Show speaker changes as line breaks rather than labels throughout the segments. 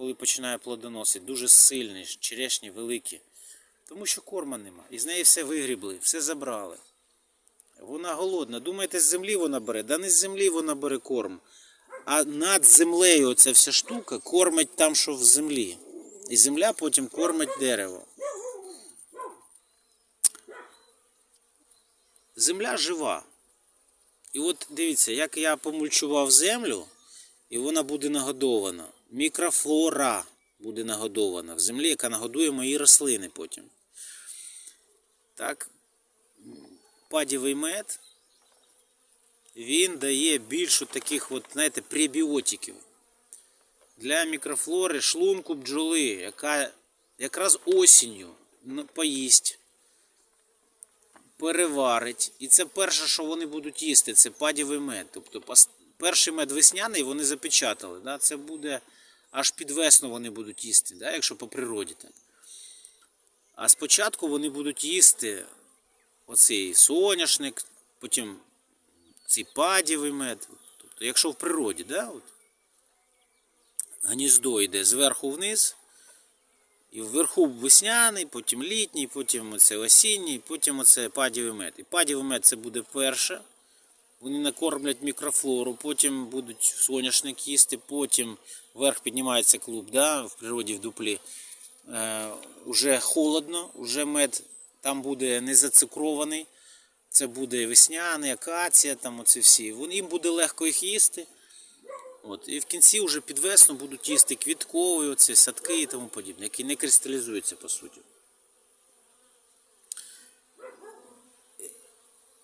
коли починає плодоносити, дуже сильні, черешні великі. Тому що корма нема. І з неї все вигрібли, все забрали. Вона голодна. Думаєте, з землі вона бере? Да не з землі вона бере корм. А над землею оця вся штука кормить там, що в землі. І земля потім кормить дерево. Земля жива. І от дивіться, як я помульчував землю, і вона буде нагодована. Мікрофлора буде нагодована в землі, яка нагодує мої рослини потім. Так, падівий мед, він дає більше таких, от, знаєте, пребіотиків для мікрофлори шлунку бджоли, яка якраз осінню поїсть, переварить. І це перше, що вони будуть їсти, це падівий мед. Тобто перший мед весняний вони запечатали. Да? Це буде аж під весну вони будуть їсти, да? якщо по природі так. А спочатку вони будуть їсти оцей соняшник, потім цей падівий мед. Тобто, якщо в природі, да? От, гніздо йде зверху вниз, і вверху весняний, потім літній, потім оце осінній, потім оце падівий мед. І падівий мед це буде перше. Вони накормлять мікрофлору, потім будуть соняшник їсти, потім вверх піднімається клуб, да, в природі в дуплі. Е, уже холодно, уже мед там буде не зацукрований. Це буде весняний, акація, там оці всі. Вон- Їм буде легко їх їсти. От, і в кінці вже під весну будуть їсти квіткові, оці садки і тому подібне, які не кристалізуються по суті.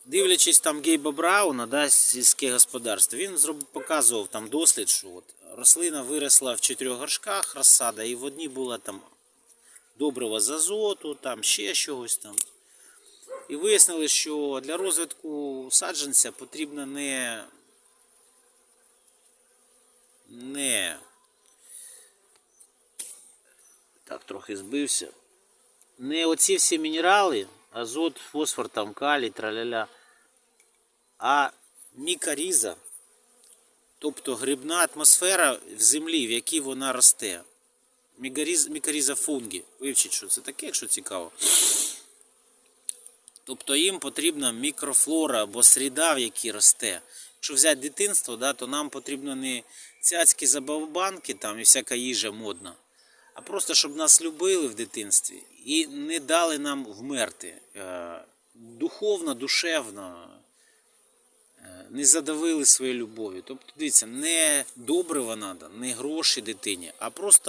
Дивлячись там Гейба Брауна, да, сільське господарство, він показував там дослід, що от рослина виросла в чотирьох горшках, розсада, і в одній була там добрива з азоту, там ще чогось там. І вияснили, що для розвитку саджанця потрібно не не. Так, трохи збився. Не оці всі мінерали, азот, фосфор, там, калій, траляля, а мікоріза, тобто грибна атмосфера в землі, в якій вона росте. Мікоріз, мікоріза фунгі. Вивчіть, що це таке, якщо цікаво. Тобто їм потрібна мікрофлора або середа, в якій росте. Якщо взяти дитинство, то нам потрібно не цяцькі забавбанки і всяка їжа модна, а просто щоб нас любили в дитинстві і не дали нам вмерти. Е, Духовно, душевно е, не задавили своєю любов'ю. Тобто, дивіться, не добрива треба, не гроші дитині, а просто